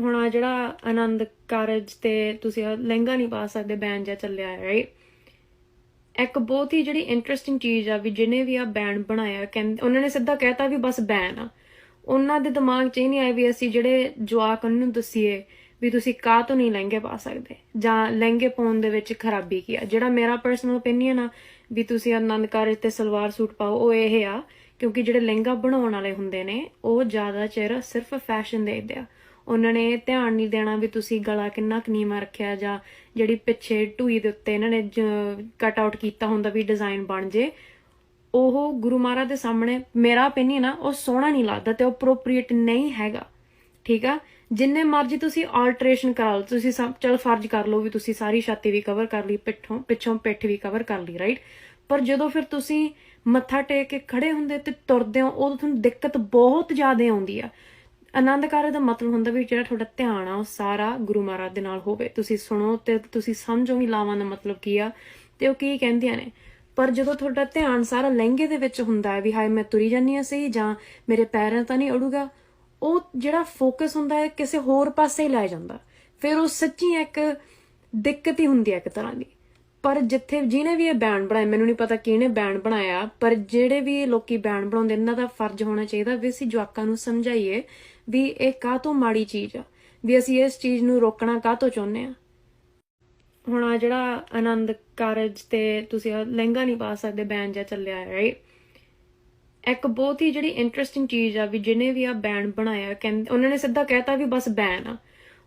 ਹੁਣ ਆ ਜਿਹੜਾ ਆਨੰਦ ਕਾਰਜ ਤੇ ਤੁਸੀਂ ਆਹ ਲਹਿੰਗਾ ਨਹੀਂ ਪਾ ਸਕਦੇ, ਬੈਨ ਜਾਂ ਚੱਲਿਆ ਹੈ ਰਾਈਟ ਇੱਕ ਬਹੁਤ ਹੀ ਜਿਹੜੀ ਇੰਟਰਸਟਿੰਗ ਚੀਜ਼ ਆ ਵੀ ਜਿਹਨੇ ਵੀ ਆ ਬੈਨ ਬਣਾਇਆ, ਕਹਿੰਦੇ ਉਹਨਾਂ ਨੇ ਸਿੱਧਾ ਕਹਿਤਾ ਵੀ ਬਸ ਬੈਨ ਆ। ਉਹਨਾਂ ਦੇ ਦਿਮਾਗ 'ਚ ਇਹ ਨਹੀਂ ਆਇਆ ਵੀ ਅਸੀਂ ਜਿਹੜੇ ਜਵਾਕ ਉਹਨਾਂ ਨੂੰ ਦਸੀਏ ਵੀ ਤੁਸੀਂ ਕਾਹ ਤੋਂ ਨਹੀਂ ਲਹਿੰਗੇ ਪਾ ਸਕਦੇ, ਜਾਂ ਲਹਿੰਗੇ ਪਾਉਣ ਦੇ ਵਿੱਚ ਖਰਾਬੀ ਕੀ ਆ। ਜਿਹੜਾ ਮੇਰਾ ਪਰਸਨਲ ਓਪੀਨੀਅਨ ਆ ਵੀ ਤੁਸੀਂ ਆਨੰਦ ਕਾਰਜ ਤੇ ਸਲਵਾਰ ਸੂਟ ਪਾਓ, ਉਹ ਇਹ ਆ, ਕਿਉਂਕਿ ਜਿਹੜੇ ਲਹਿੰਗਾ ਬਣਾਉਣ ਵਾਲੇ ਹੁੰਦੇ ਨੇ, ਉਹ ਜ਼ਿਆਦਾ ਚਿਰ ਸਿਰਫ ਫੈਸ਼ਨ ਦੇਖਦੇ ਆ। ਉਹਨਾਂ ਨੇ ਧਿਆਨ ਨਹੀਂ ਦੇਣਾ ਵੀ ਤੁਸੀਂ ਗਲਾ ਕਿੰਨਾ ਕੁ ਨੀਵਾਂ ਰੱਖਿਆ ਜਾਂ ਜਿਹੜੀ ਪਿੱਛੇ ਢੂਈ ਦੇ ਉੱਤੇ ਇਹਨਾਂ ਨੇ ਕਟ ਆਊਟ ਕੀਤਾ ਹੁੰਦਾ ਵੀ ਡਿਜ਼ਾਈਨ ਬਣ ਜੇ। ਉਹ ਗੁਰੂ ਮਹਾਰਾਜ ਦੇ ਸਾਹਮਣੇ, ਮੇਰਾ opinion ਆ, ਉਹ ਸੋਹਣਾ ਨਹੀਂ ਲੱਗਦਾ ਤੇ ਅਪਰੋਪਰੀਏਟ ਨਹੀਂ ਹੈਗਾ। ਠੀਕ ਆ? ਜਿੰਨੇ ਮਰਜ਼ੀ ਤੁਸੀਂ ਆਲਟਰੇਸ਼ਨ ਕਰਾ ਲਓ, ਤੁਸੀਂ ਸਭ, ਚਲ ਫਰਜ਼ ਕਰ ਲਓ ਵੀ ਤੁਸੀਂ ਸਾਰੀ ਛਾਤੀ ਵੀ ਕਵਰ ਕਰ ਲਈ, ਪਿੱਠੋਂ, ਪਿੱਛੋਂ ਪਿੱਠ ਵੀ ਕਵਰ ਕਰ ਲਈ ਰਾਈਟ ਪਰ ਜਦੋਂ ਫਿਰ ਤੁਸੀਂ ਮੱਥਾ ਟੇਕ ਕੇ ਖੜੇ ਹੁੰਦੇ ਤੇ ਤੁਰਦੇ ਹੋ, ਉਦੋਂ ਤੁਹਾਨੂੰ ਦਿੱਕਤ ਬਹੁਤ ਜ਼ਿਆਦਾ ਆਉਂਦੀ ਆ। ਆਨੰਦ ਕਾਰਜ ਦਾ ਮਤਲਬ ਹੁੰਦਾ ਵੀ ਜਿਹੜਾ ਤੁਹਾਡਾ ਧਿਆਨ ਆ, ਉਹ ਸਾਰਾ ਗੁਰੂ ਮਹਾਰਾਜ ਦੇ ਨਾਲ ਹੋਵੇ। ਤੁਸੀਂ ਸੁਣੋ ਤੇ ਤੁਸੀਂ ਸਮਝੋ ਹੀ ਲਾਵਾਂ ਦਾ ਮਤਲਬ ਕੀ ਆ ਤੇ ਉਹ ਕੀ ਕਹਿੰਦੀਆਂ ਨੇ। ਪਰ ਜਦੋਂ ਤੁਹਾਡਾ ਧਿਆਨ ਸਾਰਾ ਲਹਿੰਗੇ ਦੇ ਵਿੱਚ ਹੁੰਦਾ ਹੈ ਵੀ ਹਾਏ ਮੈਂ ਤੁਰੀ ਜਾਂਦੀ ਹਾਂ ਸਹੀ ਜਾਂ ਮੇਰੇ ਪੈਰਾਂ ਤਾਂ ਨਹੀਂ ਅੜੂਗਾ, ਉਹ ਜਿਹੜਾ ਫੋਕਸ ਹੁੰਦਾ ਹੈ ਕਿਸੇ ਹੋਰ ਪਾਸੇ ਹੀ ਲੈ ਜਾਂਦਾ। ਫਿਰ ਉਹ ਸੱਚੀ ਇੱਕ ਦਿੱਕਤ ਹੀ ਹੁੰਦੀ ਹੈ ਇੱਕ ਤਰ੍ਹਾਂ ਦੀ। ਪਰ ਜਿੱਥੇ ਜਿਹਨੇ ਵੀ ਇਹ ਬੈਂਡ ਬਣਾਇਆ ਮੈਨੂੰ ਨਹੀਂ ਪਤਾ ਕਿਹਨੇ ਬੈਂਡ ਬਣਾਇਆ, ਪਰ ਜਿਹੜੇ ਵੀ ਲੋਕੀ ਬੈਂਡ ਬਣਾਉਂਦੇ, ਇਹਨਾਂ ਦਾ ਫਰਜ਼ ਹੋਣਾ ਚਾਹੀਦਾ ਵੀ ਅਸੀਂ ਜਵਾਕਾਂ ਨੂੰ ਸਮਝਾਈਏ ਵੀ ਇਹ ਕਾਹ ਤੋਂ ਮਾੜੀ ਚੀਜ਼ ਆ, ਵੀ ਅਸੀਂ ਇਸ ਚੀਜ਼ ਨੂੰ ਰੋਕਣਾ ਕਾਹ ਤੋਂ ਚਾਹੁੰਦੇ ਆ। ਹੁਣ ਆ ਜਿਹੜਾ ਆਨੰਦ ਕਾਰਜ ਤੇ ਤੁਸੀਂ ਲਹਿੰਗਾ ਨਹੀਂ ਪਾ ਸਕਦੇ, ਬੈਨ ਜਾਂ ਚੱਲਿਆ ਰਾਈਟ ਇੱਕ ਬਹੁਤ ਹੀ ਜਿਹੜੀ ਇੰਟਰਸਟਿੰਗ ਚੀਜ਼ ਆ ਵੀ ਜਿਹਨੇ ਵੀ ਆ ਬੈਨ ਬਣਾਇਆ, ਕਹਿੰਦੇ, ਉਹਨਾਂ ਨੇ ਸਿੱਧਾ ਕਹਿਤਾ ਵੀ ਬਸ ਬੈਨ ਆ।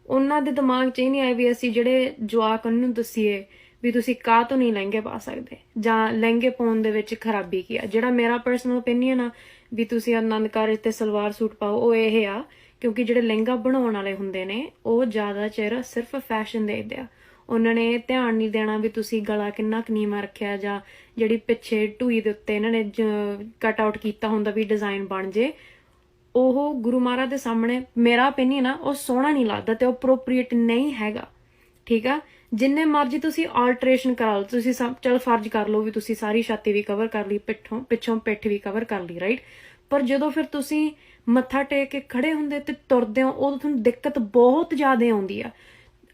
ਉਹਨਾਂ ਦੇ ਦਿਮਾਗ 'ਚ ਇਹ ਨਹੀਂ ਆਇਆ ਵੀ ਅਸੀਂ ਜਿਹੜੇ ਜਵਾਕ ਉਹਨਾਂ ਨੂੰ ਦਸੀਏ ਵੀ ਤੁਸੀਂ ਕਾਹ ਤੋਂ ਨਹੀਂ ਲਹਿੰਗੇ ਪਾ ਸਕਦੇ? ਜਾਂ ਲਹਿੰਗੇ ਪਾਉਣ ਦੇ ਵਿੱਚ ਖਰਾਬੀ ਕੀ ਆ? ਜਿਹੜਾ ਮੇਰਾ ਪਰਸਨਲ ਓਪੀਨੀਅਨ ਆ ਵੀ ਤੁਸੀਂ ਆਨੰਦ ਕਾਰਜ ਤੇ ਸਲਵਾਰ ਸੂਟ ਪਾਓ, ਉਹ ਇਹ ਆ, ਕਿਉਂਕਿ ਜਿਹੜੇ ਲਹਿੰਗਾ ਬਣਾਉਣ ਵਾਲੇ ਹੁੰਦੇ ਨੇ, ਉਹ ਜ਼ਿਆਦਾ ਚਿਰ ਸਿਰਫ ਫੈਸ਼ਨ ਦੇਖਦੇ ਆ। ਉਹਨਾਂ ਨੇ ਧਿਆਨ ਨਹੀਂ ਦੇਣਾ ਵੀ ਤੁਸੀਂ ਗਲਾ ਕਿੰਨਾ ਕੁ ਨੀਵਾਂ ਰੱਖਿਆ ਜਾਂ ਜਿਹੜੀ ਪਿੱਛੇ ਢੂਈ ਦੇ ਉੱਤੇ ਇਹਨਾਂ ਨੇ ਕਟ ਆਊਟ ਕੀਤਾ ਹੁੰਦਾ ਵੀ ਡਿਜ਼ਾਈਨ ਬਣ ਜੇ। ਉਹ ਗੁਰੂ ਮਹਾਰਾਜ ਦੇ ਸਾਹਮਣੇ ਮੇਰਾ ਓਪੀਨੀਅਨ ਆ, ਉਹ ਸੋਹਣਾ ਨਹੀਂ ਲੱਗਦਾ ਤੇ ਉਹ ਅਪਰੋਪਰੀਏਟ ਨਹੀਂ ਹੈਗਾ। ਠੀਕ ਆ? ਜਿੰਨੇ ਮਰਜ਼ੀ ਤੁਸੀਂ ਆਲਟਰੇਸ਼ਨ ਕਰਾ ਲਓ, ਤੁਸੀਂ ਸਭ, ਚਲ ਫਰਜ਼ ਕਰ ਲਓ ਵੀ ਤੁਸੀਂ ਸਾਰੀ ਛਾਤੀ ਵੀ ਕਵਰ ਕਰ ਲਈ, ਪਿੱਠੋਂ, ਪਿੱਛੋਂ ਪਿੱਠ ਵੀ ਕਵਰ ਕਰ ਲਈ ਰਾਈਟ ਪਰ ਜਦੋਂ ਫਿਰ ਤੁਸੀਂ ਮੱਥਾ ਟੇਕ ਕੇ ਖੜੇ ਹੁੰਦੇ ਤੇ ਤੁਰਦੇ ਹੋ, ਉਦੋਂ ਤੁਹਾਨੂੰ ਦਿੱਕਤ ਬਹੁਤ ਜ਼ਿਆਦਾ ਆਉਂਦੀ ਆ।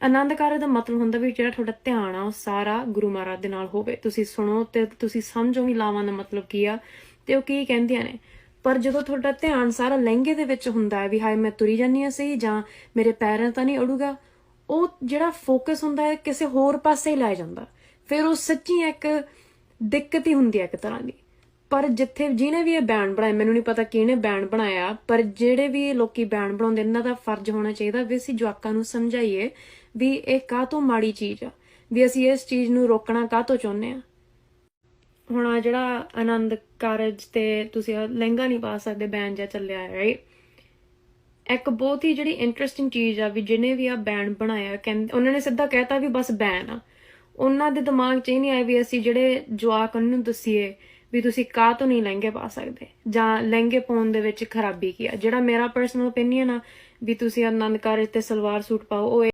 ਆਨੰਦ ਕਾਰਜ ਦਾ ਮਤਲਬ ਹੁੰਦਾ ਵੀ ਜਿਹੜਾ ਤੁਹਾਡਾ ਧਿਆਨ ਆ, ਉਹ ਸਾਰਾ ਗੁਰੂ ਮਹਾਰਾਜ ਦੇ ਨਾਲ ਹੋਵੇ। ਤੁਸੀਂ ਸੁਣੋ ਤੇ ਤੁਸੀਂ ਸਮਝੋ ਵੀ ਲਾਵਾਂ ਦਾ ਮਤਲਬ ਕੀ ਆ ਤੇ ਉਹ ਕੀ ਕਹਿੰਦੀਆਂ ਨੇ। ਪਰ ਜਦੋਂ ਤੁਹਾਡਾ ਧਿਆਨ ਸਾਰਾ ਲਹਿੰਗੇ ਦੇ ਵਿੱਚ ਹੁੰਦਾ ਹੈ ਵੀ ਹਾਏ ਮੈਂ ਤੁਰੀ ਜਾਂਦੀ ਹਾਂ ਸਹੀ ਜਾਂ ਮੇਰੇ ਪੈਰਾਂ ਤਾਂ ਨਹੀਂ ਅੜੂਗਾ ਉਹ ਜਿਹੜਾ ਫੋਕਸ ਹੁੰਦਾ ਹੈ, ਕਿਸੇ ਹੋਰ ਪਾਸੇ ਹੀ ਲੈ ਜਾਂਦਾ। ਫਿਰ ਉਹ ਸੱਚੀ ਇੱਕ ਦਿੱਕਤ ਹੀ ਹੁੰਦੀ ਹੈ ਇੱਕ ਤਰ੍ਹਾਂ ਦੀ। ਪਰ ਜਿੱਥੇ ਜਿਹਨੇ ਵੀ ਇਹ ਬੈਂਡ ਬਣਾਇਆ, ਮੈਨੂੰ ਨਹੀਂ ਪਤਾ ਕਿਹਨੇ ਬੈਂਡ ਬਣਾਇਆ, ਪਰ ਜਿਹੜੇ ਵੀ ਲੋਕੀ ਬੈਂਡ ਬਣਾਉਂਦੇ, ਇਹਨਾਂ ਦਾ ਫਰਜ਼ ਹੋਣਾ ਚਾਹੀਦਾ ਵੀ ਅਸੀਂ ਜਵਾਕਾਂ ਨੂੰ ਸਮਝਾਈਏ ਵੀ ਇਹ ਕਾਹ ਤੋਂ ਮਾੜੀ ਚੀਜ਼ ਆ, ਵੀ ਅਸੀਂ ਇਸ ਚੀਜ਼ ਨੂੰ ਰੋਕਣਾ ਕਾਹ ਤੋਂ ਚਾਹੁੰਦੇ ਆ। ਹੁਣ ਆ ਜਿਹੜਾ ਆਨੰਦ ਕਾਰਜ ਤੇ ਤੁਸੀਂ ਲਹਿੰਗਾ ਨਹੀਂ ਪਾ ਸਕਦੇ ਬੈਨ ਜਾਂ ਚੱਲਿਆ ਰਾਈਟ ਇੱਕ ਬਹੁਤ ਹੀ ਜਿਹੜੀ ਇੰਟਰਸਟਿੰਗ ਚੀਜ਼ ਆ ਵੀ ਜਿਹਨੇ ਵੀ ਆ ਬੈਨ ਬਣਾਇਆ ਕਹਿੰਦੇ ਉਹਨਾਂ ਨੇ ਸਿੱਧਾ ਕਹਿਤਾ ਵੀ ਬਸ ਬੈਨ ਆ। ਉਹਨਾਂ ਦੇ ਦਿਮਾਗ 'ਚ ਇਹ ਨਹੀਂ ਆਇਆ ਵੀ ਅਸੀਂ ਜਿਹੜੇ ਜਵਾਕ ਉਹਨਾਂ ਨੂੰ ਦਸੀਏ ਵੀ ਤੁਸੀਂ ਕਾਹ ਤੋਂ ਨਹੀਂ ਲਹਿੰਗੇ ਪਾ ਸਕਦੇ ਜਾਂ ਲਹਿੰਗੇ ਪਾਉਣ ਦੇ ਵਿੱਚ ਖਰਾਬੀ ਕੀ ਆ। ਜਿਹੜਾ ਮੇਰਾ ਪਰਸਨਲ ਓਪੀਨੀਅਨ ਆ ਵੀ ਤੁਸੀਂ ਆਨੰਦ ਕਾਰਜ ਤੇ ਸਲਵਾਰ ਸੂਟ ਪਾਓ, ਉਹ